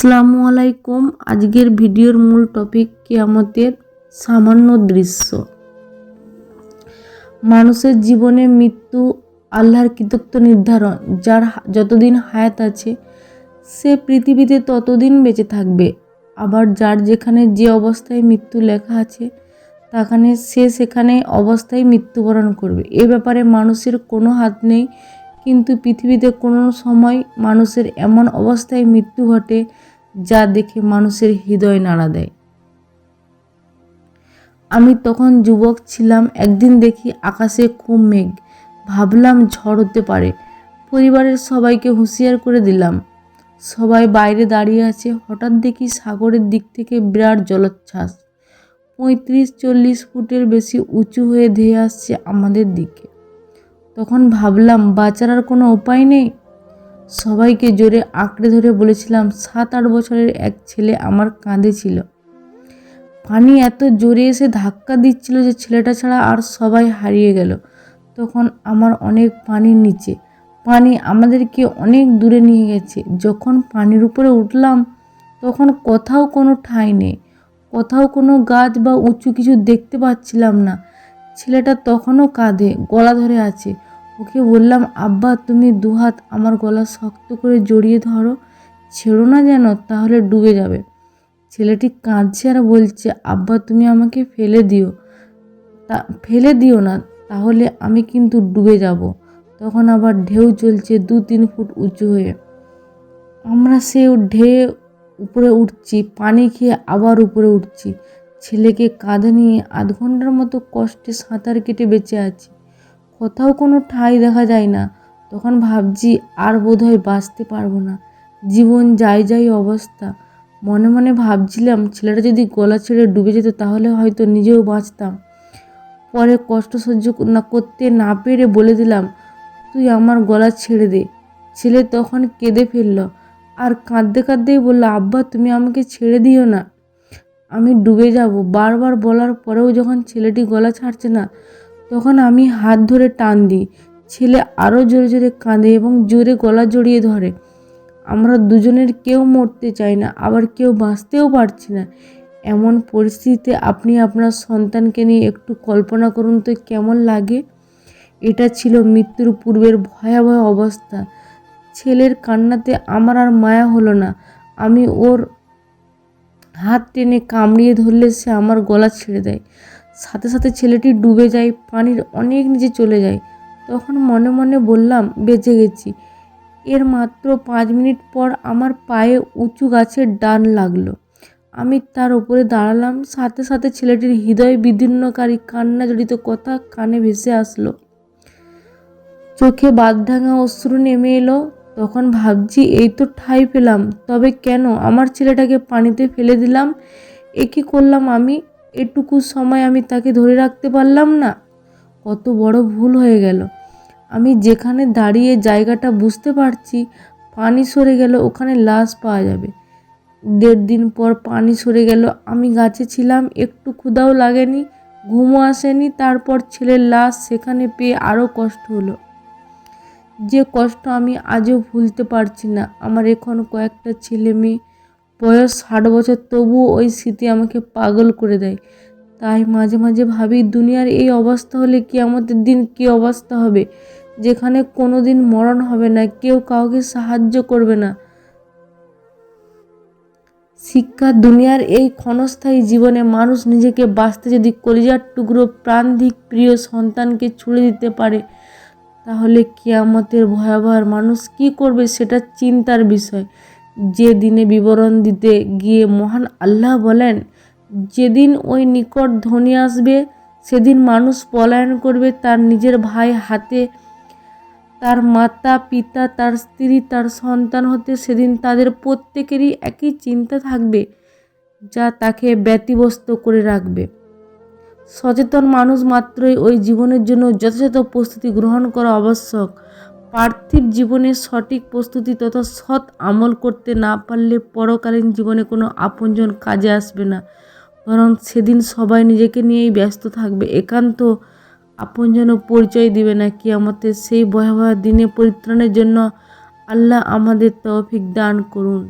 আসসালামু আলাইকুম। আজকের ভিডিওর মূল টপিক কি আমাদের সামান্য দৃশ্য। মানুষের জীবনে মৃত্যু আল্লাহর কৃতত্ব নির্ধারণ, যার যতদিন হায়াত আছে, সে পৃথিবীতে ততদিন বেঁচে থাকবে। আবার যার যেখানে যে অবস্থায় মৃত্যু লেখা আছে, তাখানে সে সেখানে অবস্থায় মৃত্যুবরণ করবে। এ ব্যাপারে মানুষের কোনো হাত নেই, কিন্তু পৃথিবীতে কোনো সময় মানুষের এমন অবস্থায় মৃত্যু ঘটে যা দেখে মানুষের হৃদয় নাড়া দেয়। আমি তখন যুবক ছিলাম, একদিন দেখি আকাশে খুব মেঘ। ভাবলাম ঝড় হতে পারে। পরিবারের সবাইকে হুঁশিয়ার করে দিলাম। সবাই বাইরে দাঁড়িয়ে আছে, হঠাৎ দেখি সাগরের দিক থেকে বিরাট জলোচ্ছ্বাস। পঁয়ত্রিশ চল্লিশ ফুটের বেশি উঁচু হয়ে ধেয়ে আসছে আমাদের দিকে। তখন ভাবলাম, বাঁচার আর কোনো উপায় নেই? সবাইকে জোরে আঁকড়ে ধরে বলেছিলাম, সাত আট বছরের এক ছেলে আমার কাঁধে ছিল পানি এত জোরে এসে ধাক্কা দিচ্ছিল যে ছেলেটা ছাড়া আর সবাই হারিয়ে গেল। তখন আমার অনেক পানির নিচে, পানি আমাদেরকে অনেক দূরে নিয়ে গেছে। যখন পানির উপরে উঠলাম, তখন কোথাও কোনো ঠাঁই নেই, কোথাও কোনো গাছ বা উঁচু কিছু দেখতে পাচ্ছিলাম না। ছেলেটা তখনও কাঁধে, গলা ধরে আছে। ওকে বললাম, আব্বা, তুমি দুহাত আমার গলা শক্ত করে জড়িয়ে ধরো, ছেড়ো না যেন, তাহলে ডুবে যাবে। ছেলেটি কাঁদছে আর বলছে, আব্বা, তুমি আমাকে ফেলে দিও। তা, ফেলে দিও না, তাহলে আমি কিন্তু ডুবে যাব। তখন আবার ঢেউ চলছে দু তিন ফুট উঁচু হয়ে। আমরা সে ঢেউ উপরে উঠছি, পানি খেয়ে আবার উপরে উঠছি। ছেলেকে কাঁধে নিয়ে আধ ঘণ্টার মতো কষ্টে সাঁতার কেটে বেঁচে আছি। কোথাও কোনো ঠাঁই দেখা যায় না। তখন ভাবছি, আর বোধহয় বাঁচতে পারব না। জীবন যাই যাই অবস্থা। মনে মনে ভাবছিলাম, ছেলেটা যদি গলা ছেড়ে ডুবে যেত তাহলে হয়তো নিজেও বাঁচতাম। পরে কষ্ট সহ্য না করতে না পেরে বলে দিলাম, তুই আমার গলা ছেড়ে দে। ছেলে তখন কেঁদে ফেলল, আর কাঁদতে কাঁদতেই বলল, আব্বা, তুমি আমাকে ছেড়ে দিও না। আমি ডুবে যাব। বারবার বলার পরেও যখন ছেলেটি গলা ছাড়ছে না তখন আমি হাত ধরে টান দিই। ছেলে আরও জোরে জোরে কাঁদে এবং জোরে গলা জড়িয়ে ধরে। আমরা দুজনের কেউ মরতে চাই না, আবার কেউ বাঁচতেও পারছি না। এমন পরিস্থিতিতে আপনি আপনার সন্তানকে নিয়ে একটু কল্পনা করুন তো কেমন লাগে। এটা ছিল মৃত্যুর পূর্বের ভয়াবহ অবস্থা। ছেলের কান্নাতে আমার আর মায়া হলো না। আমি ওর হাত টেনে কামড়িয়ে ধরলে সে আমার গলা ছেড়ে দেয়। সাথে সাথে ছেলেটি ডুবে যায়, পানির অনেক নিচে চলে যায়। তখন মনে মনে বললাম, বেঁচে গেছি। এর মাত্র পাঁচ মিনিট পর আমার পায়ে উঁচু গাছের ডান লাগল। আমি তার উপরে দাঁড়ালাম। সাথে সাথে ছেলেটির হৃদয় বিদীর্ণকারী কান্না জড়িত কথা কানে ভেসে আসলো। চোখে বাঁধভাঙা অশ্রু নেমে এলো। তখন ভাবছি, এই তো ঠাই পেলাম। তবে কেন? আমার ছেলেটাকে পানিতে ফেলে দিলাম। এ কী করলাম আমি? এটুকু সময় আমি তাকে ধরে রাখতে পারলাম না। কত বড় ভুল হয়ে গেল। আমি যেখানে দাঁড়িয়ে জায়গাটা বুঝতে পারছি, পানি সরে গেল, ওখানে লাশ পাওয়া যাবে। দেড় দিন পর পানি সরে গেল, আমি গাছে ছিলাম, একটু ক্ষুদাও লাগেনি, ঘুমও আসেনি, তারপর ছেলের লাশ সেখানে পেয়ে আরও কষ্ট হলো। যে কষ্ট আমি আজও ভুলতে পারছি না। আমার এখন কয়েকটা ছেলে মেয়ে বয়স ষাট বছর তবুও ওই স্মৃতি আমাকে পাগল করে দেয়। তাই মাঝে মাঝে ভাবি, দুনিয়ার এই অবস্থা হলে কি আমাদের দিন কী অবস্থা হবে? যেখানে কোনো দিন মরণ হবে না, কেউ কাউকে সাহায্য করবে না। শিক্ষা, দুনিয়ার এই ক্ষণস্থায়ী জীবনে মানুষ নিজেকে বাঁচতে যদি কলিজার টুকরো প্রাণধিক প্রিয় সন্তানকে ছুড়ে দিতে পারে, তাহলে কেয়ামতের ভয়াবহ মানুষ কি করবে সেটা চিন্তার বিষয়। যে দিনে বিবরণ দিতে গিয়ে মহান আল্লাহ বলেন, যেদিন ওই নিকট ধ্বনি আসবে, সেদিন মানুষ পলায়ন করবে তার নিজের ভাই হাতে। তার মাতা, পিতা, তার স্ত্রী, তার সন্তান হতে সেদিন তাদের প্রত্যেকেরই একই চিন্তা থাকবে, যা তাকে ব্যতিব্যস্ত করে রাখবে। সচেতন মানুষ মাত্রই ওই জীবনের জন্য যথাযথ প্রস্তুতি গ্রহণ করা আবশ্যক। পার্থিব জীবনের সঠিক প্রস্তুতি তথা সৎ আমল করতে না পারলে পরকালীন জীবনে কোনো আপনজন কাজে আসবে না। বরং সেদিন সবাই নিজেকে নিয়েই ব্যস্ত থাকবে। একান্ত আপনজন পরিচয় দিবে না কি আমাদের সেই ভয়াবহ দিনে পরিত্রাণের জন্য আল্লাহ আমাদের তৌফিক দান করুন।